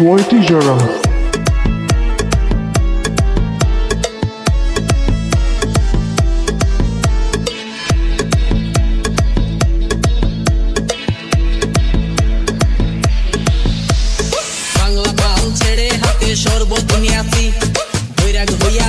Whitey Joram. Bangla পাল ছেড়ে হাতে শরবত নিয়াছি বৈরাগ হইয়া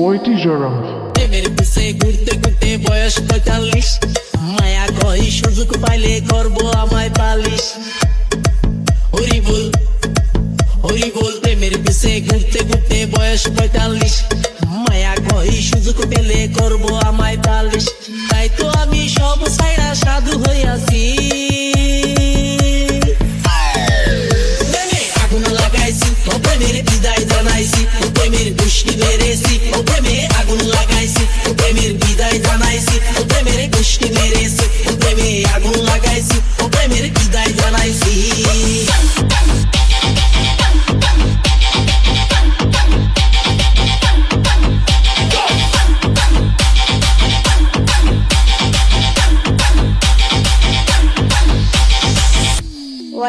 Whitey Joram. প্রেমের পিছে ঘুরতে ঘুরতে বয়স পঁয়তাল্লিশ। মায়া কই সুযোগ পাইলে করব আমায় পালিশ। হরি বল হরি বল, প্রেমের পিছে ঘুরতে ঘুরতে বয়স পঁয়তাল্লিশ। মায়া কই সুযোগ পেলে করব আমায় পালিশ। তাই তো আমি সব সাইরা সাধু হইয়াছি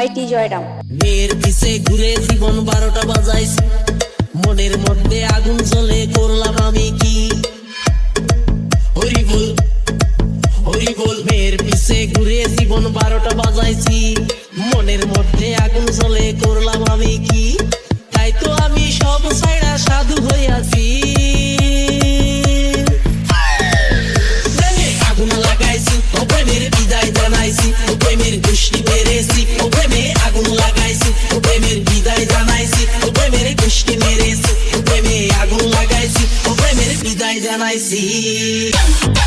ওয়াইটি জয়রাম। মেয়ের পিছে ঘুরে জীবন বারোটা বাজাইছি? মনের মধ্যে আগুন জ্বলে করলাম আমি কি? হরি বল হরি বল মেয়ের পিছে ঘুরে জীবন বারোটা বাজাইছি? মনের মধ্যে আগুন জ্বলে করলাম আমি কি? তাই তো আমি সব সাইডা সাধু হইয়াছি আগুন লাগাইছি, ও প্রেমের বিদায় জানাইছি, ও প্রেমের গোষ্ঠী মেরেছি মেরেছি ও